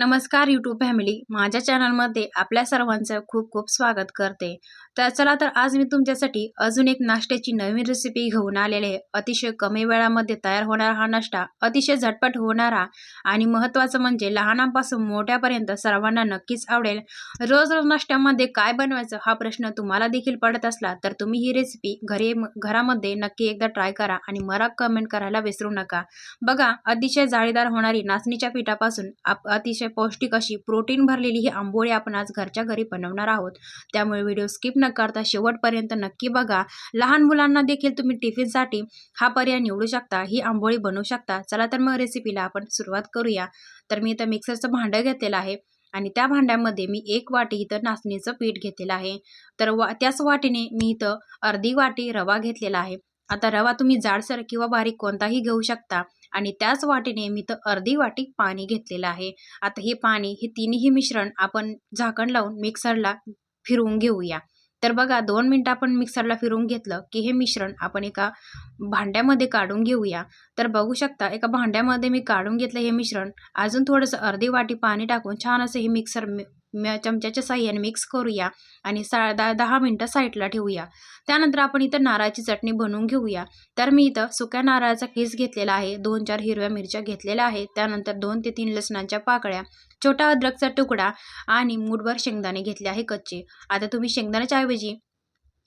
नमस्कार YouTube family माझ्या चॅनलमध्ये आपल्या सर्वांचं खूप खूप स्वागत करते. तर चला तर आज मी तुमच्यासाठी अजून एक नाश्त्याची नवीन रेसिपी घेऊन आलेले आहे. अतिशय कमी वेळामध्ये तयार होणारा हा नाश्ता अतिशय झटपट होणारा आणि महत्त्वाचं म्हणजे लहानांपासून मोठ्यापर्यंत सर्वांना नक्कीच आवडेल. रोज रोज नाश्त्यामध्ये काय बनवायचं हा प्रश्न तुम्हाला देखील पडत असला तर तुम्ही ही रेसिपी घरी घरामध्ये नक्की एकदा ट्राय करा आणि मला कमेंट करायला विसरू नका. बघा अतिशय जाळीदार होणारी नाचणीच्या पिठापासून आप अतिशय पौष्टिक अशी प्रोटीन भरलेली ही आंबोळी आपण आज घरच्या घरी बनवणार आहोत. त्यामुळे व्हिडिओ स्किप न करता शेवटपर्यंत नक्की बघा. लहान मुलांना देखील तुम्ही टिफिनसाठी हा पर्याय निवडू शकता ही आंबोळी बनवू शकता. चला तर मग रेसिपीला आपण सुरुवात करूया. तर मी इथं मिक्सरचं भांडं घेतलेलं आहे आणि त्या भांड्यामध्ये मी एक वाटी इथं नाचणीचं पीठ घेतलेलं आहे. तर वा त्याच वाटीने मी इथं अर्धी वाटी रवा घेतलेला आहे. आता रवा तुम्ही जाडसर किंवा बारीक कोणताही घेऊ शकता. आणि त्याच वाटीने मी तर अर्धी वाटी पाणी घेतलेलं आहे. आता हे पाणी हे तिन्ही मिश्रण आपण झाकण लावून मिक्सरला फिरवून घेऊया. तर बघा दोन मिनटं आपण मिक्सरला फिरवून घेतलं की हे मिश्रण आपण एका भांड्यामध्ये काढून घेऊया. तर बघू शकता एका भांड्यामध्ये मी काढून घेतलं हे मिश्रण. अजून थोडंसं अर्धी वाटी पाणी टाकून छान असं हे मिक्सर चमच्याच्या साह्याने मिक्स करूया आणि सा दहा दहा मिनटं साईडला ठेवूया. त्यानंतर आपण इथं नारळाची चटणी बनवून घेऊया. तर मी इथं सुक्या नारळाचा केस घेतलेला आहे दोन चार हिरव्या मिरच्या घेतलेल्या आहेत त्यानंतर दोन ते तीन लसणाच्या पाकळ्या छोटा अद्रकचा तुकडा आणि मूठभर शेंगदाणे घेतले आहे कच्चे. आता तुम्ही शेंगदाण्याच्या ऐवजी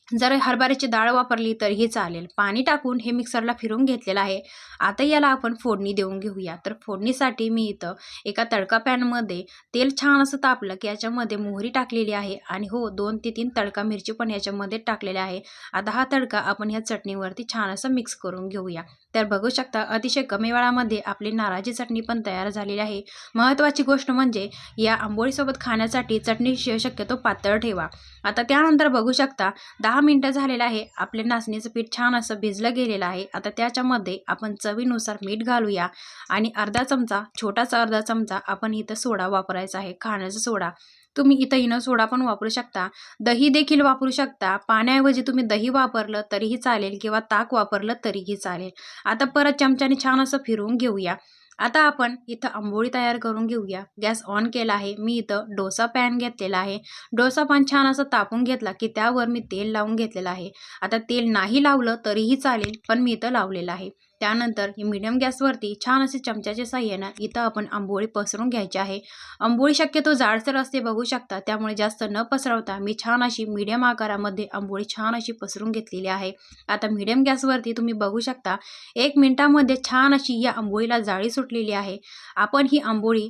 जर हरभऱ्याची डाळ वापरली तरीही चालेल. पाणी टाकून हे मिक्सरला फिरून घेतलेलं आहे. आता याला आपण फोडणी देऊन घेऊया. तर फोडणीसाठी मी इथं एका तडका पॅनमध्ये तेल छान असं तापलं की याच्यामध्ये मोहरी टाकलेली आहे आणि हो दोन ते तीन तडका मिरची पण याच्यामध्ये टाकलेल्या आहे. आता हा तडका आपण ह्या चटणीवरती छान असं मिक्स करून घेऊया. तर बघू शकता अतिशय कमी वेळामध्ये आपली नाराजी चटणी पण तयार झालेली आहे. महत्त्वाची गोष्ट म्हणजे या आंबोळीसोबत खाण्यासाठी चटणी शक्यतो पातळ ठेवा. आता त्यानंतर बघू शकता दहा मिनटं झालेलं आहे. आपले नाचणीचं पीठ छान असं भिजलं गेलेलं आहे. आता त्याच्यामध्ये आपण चवीनुसार मीठ घालूया आणि अर्धा चमचा छोटासा अर्धा चमचा आपण इथं सोडा वापरायचा आहे खाण्याचा सोडा. तुम्ही इथं इनो सोडा पण वापरू शकता. दही देखील वापरू शकता. पाण्याऐवजी तुम्ही दही वापरलं तरीही चालेल किंवा ताक वापरलं तरीही चालेल. आता परत चमच्याने छान असं फिरवून घेऊया. आता आपण इथं आंबोळी तयार करून घेऊया. गॅस ऑन केला आहे. मी इथं डोसा पॅन घेतलेला आहे. डोसा पॅन छान असं तापून घेतला की त्यावर मी तेल लावून घेतलेलं आहे. आता तेल नाही लावलं तरीही चालेल पण मी इथं लावलेलं आहे. त्यानंतर ही मिडियम गॅसवरती छान असे चमच्याच्या साह्यानं इथं आपण आंबोळी पसरून घ्यायची आहे. आंबोळी शक्यतो जाडसर असते बघू शकता त्यामुळे जास्त न पसरवता मी छान अशी मीडियम आकारामध्ये आंबोळी छान अशी पसरून घेतलेली आहे. आता मिडियम गॅसवरती तुम्ही बघू शकता एक मिनटामध्ये छान अशी या आंबोळीला जाळी सुटलेली आहे. आपण ही आंबोळी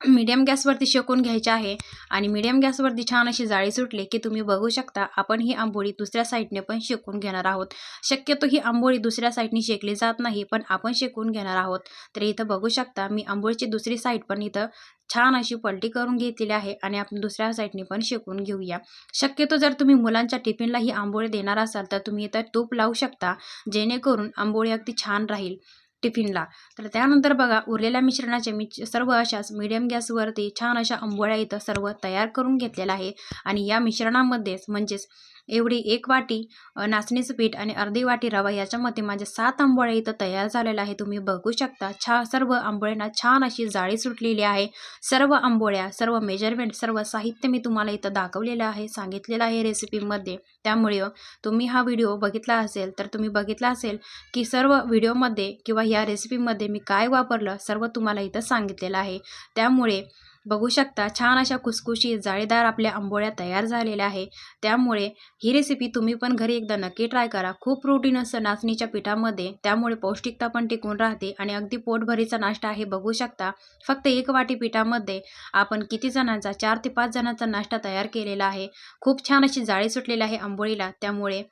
मीडियम गॅसवरती शेकून घ्यायचे आहे आणि मीडियम गॅसवरती छान अशी जाळी सुटली की तुम्ही बघू शकता आपण ही आंबोळी दुसऱ्या साईडने पण शेकून घेणार आहोत. शक्यतो ही आंबोळी दुसऱ्या साईडने शेकली जात नाही पण आपण शेकून घेणार आहोत. तर इथं बघू शकता मी आंबोळीची दुसरी साईड पण इथं छान अशी पलटी करून घेतलेली आहे आणि आपण दुसऱ्या साईडने पण शेकून घेऊया. शक्यतो जर तुम्ही मुलांच्या टिफिनला ही आंबोळी देणार असाल तर तुम्ही इथं तूप लावू शकता जेणेकरून आंबोळी अगदी छान राहील. टिफिनला. तर त्यानंतर बघा उरलेल्या मिश्रणाचे मी सर्व अशाच मीडियम गॅसवरती छान अशा आंबोळ्या इथं सर्व तयार करून घेतलेला आहे. आणि या मिश्रणामध्येच म्हणजेच एवढी एक वाटी नाचणीचं पीठ आणि अर्धी वाटी रवा याच्यामध्ये माझे सात आंबोळ्या इथं तयार झालेलं आहे तुम्ही बघू शकता छा सर्व आंबोळ्यांना छान अशी जाळी सुटलेली आहे. सर्व आंबोळ्या सर्व मेजरमेंट सर्व साहित्य मी तुम्हाला इथं दाखवलेलं आहे सांगितलेलं आहे रेसिपीमध्ये. त्यामुळे तुम्ही हा व्हिडिओ बघितला असेल तर तुम्ही बघितला असेल की सर्व व्हिडिओमध्ये किंवा या रेसिपीमध्ये मी काय वापरलं सर्व तुम्हाला इथं सांगितलेलं आहे. त्यामुळे बघू शकता छान अशा खुसखुशी जाळीदार आपल्या आंबोळ्या तयार झालेल्या आहे. त्यामुळे ही रेसिपी तुम्ही पण घरी एकदा नक्की ट्राय करा. खूप प्रोटीन असतं नाचणीच्या पिठामध्ये त्यामुळे पौष्टिकता पण टिकून राहते आणि अगदी पोटभरीचा नाश्ता आहे बघू शकता. फक्त एक वाटी पिठामध्ये आपण किती जणांचा चार ते पाच जणांचा नाश्ता तयार केलेला आहे. खूप छान अशी जाळी सुटलेली आहे आंबोळीला त्यामुळे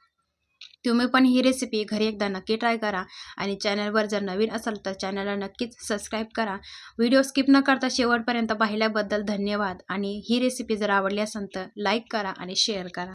तुम्ही पण ही रेसिपी घरी एकदा नक्की ट्राय करा. आणि चॅनलवर जर नवीन असाल तर चॅनलला नक्कीच सबस्क्राईब करा. व्हिडिओ स्किप न करता शेवटपर्यंत पाहिल्याबद्दल धन्यवाद. आणि ही रेसिपी जर आवडली असेल तर लाईक करा आणि शेअर करा.